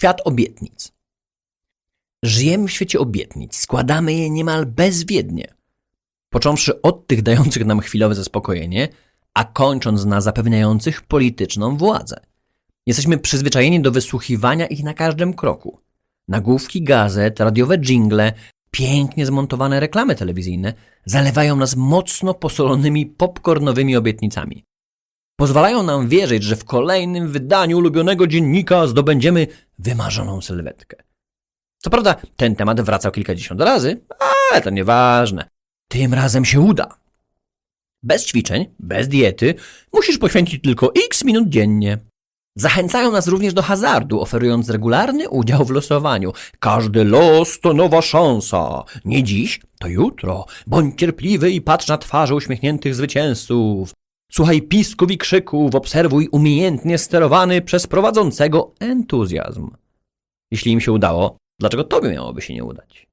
świat obietnic. Żyjemy w świecie obietnic, składamy je niemal bezwiednie. Począwszy od tych dających nam chwilowe zaspokojenie, a kończąc na zapewniających polityczną władzę. Jesteśmy przyzwyczajeni do wysłuchiwania ich na każdym kroku. Nagłówki gazet, radiowe dżingle, pięknie zmontowane reklamy telewizyjne zalewają nas mocno posolonymi popcornowymi obietnicami. Pozwalają nam wierzyć, że w kolejnym wydaniu ulubionego dziennika zdobędziemy wymarzoną sylwetkę. Co prawda, ten temat wracał kilkadziesiąt razy, ale to nieważne. Tym razem się uda. Bez ćwiczeń, bez diety, musisz poświęcić tylko x minut dziennie. Zachęcają nas również do hazardu, oferując regularny udział w losowaniu. Każdy los to nowa szansa. Nie dziś, to jutro. Bądź cierpliwy i patrz na twarze uśmiechniętych zwycięzców. Słuchaj pisków i krzyków, obserwuj umiejętnie sterowany przez prowadzącego entuzjazm. Jeśli im się udało, dlaczego tobie miałoby się nie udać?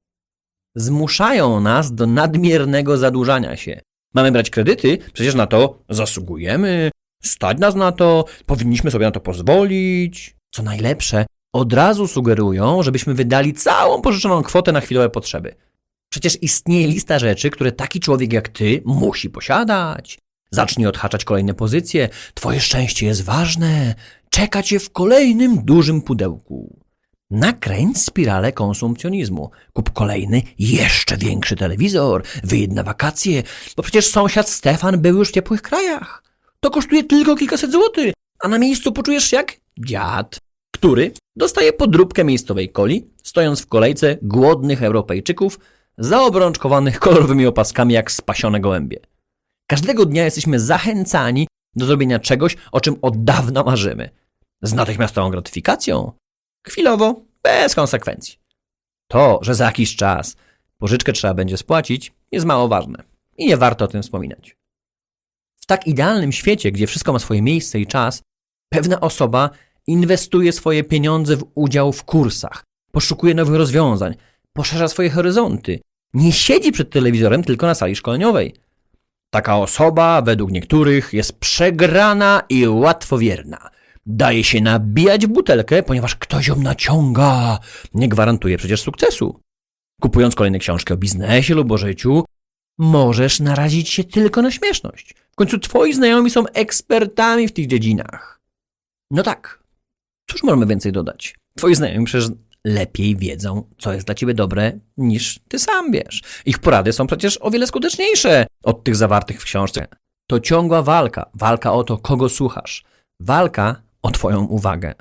Zmuszają nas do nadmiernego zadłużania się. Mamy brać kredyty, przecież na to zasługujemy, stać nas na to, powinniśmy sobie na to pozwolić. Co najlepsze, od razu sugerują, żebyśmy wydali całą pożyczoną kwotę na chwilowe potrzeby. Przecież istnieje lista rzeczy, które taki człowiek jak ty musi posiadać. Zacznij odhaczać kolejne pozycje. Twoje szczęście jest ważne. Czeka cię w kolejnym dużym pudełku. Nakręć spiralę konsumpcjonizmu. Kup kolejny, jeszcze większy telewizor. Wyjedź na wakacje, bo przecież sąsiad Stefan był już w ciepłych krajach. To kosztuje tylko kilkaset złotych, a na miejscu poczujesz się jak dziad, który dostaje podróbkę miejscowej coli, stojąc w kolejce głodnych Europejczyków zaobrączkowanych kolorowymi opaskami jak spasione gołębie. Każdego dnia jesteśmy zachęcani do zrobienia czegoś, o czym od dawna marzymy. Z natychmiastową gratyfikacją, chwilowo, bez konsekwencji. To, że za jakiś czas pożyczkę trzeba będzie spłacić, jest mało ważne i nie warto o tym wspominać. W tak idealnym świecie, gdzie wszystko ma swoje miejsce i czas, pewna osoba inwestuje swoje pieniądze w udział w kursach, poszukuje nowych rozwiązań, poszerza swoje horyzonty. Nie siedzi przed telewizorem tylko na sali szkoleniowej. Taka osoba, według niektórych, jest przegrana i łatwowierna. Daje się nabijać w butelkę, ponieważ ktoś ją naciąga. Nie gwarantuje przecież sukcesu. Kupując kolejne książki o biznesie lub o życiu, możesz narazić się tylko na śmieszność. W końcu twoi znajomi są ekspertami w tych dziedzinach. No tak. Cóż możemy więcej dodać? Twoi znajomi przecież lepiej wiedzą, co jest dla ciebie dobre, niż ty sam wiesz. Ich porady są przecież o wiele skuteczniejsze od tych zawartych w książce. To ciągła walka. Walka o to, kogo słuchasz. Walka o twoją uwagę.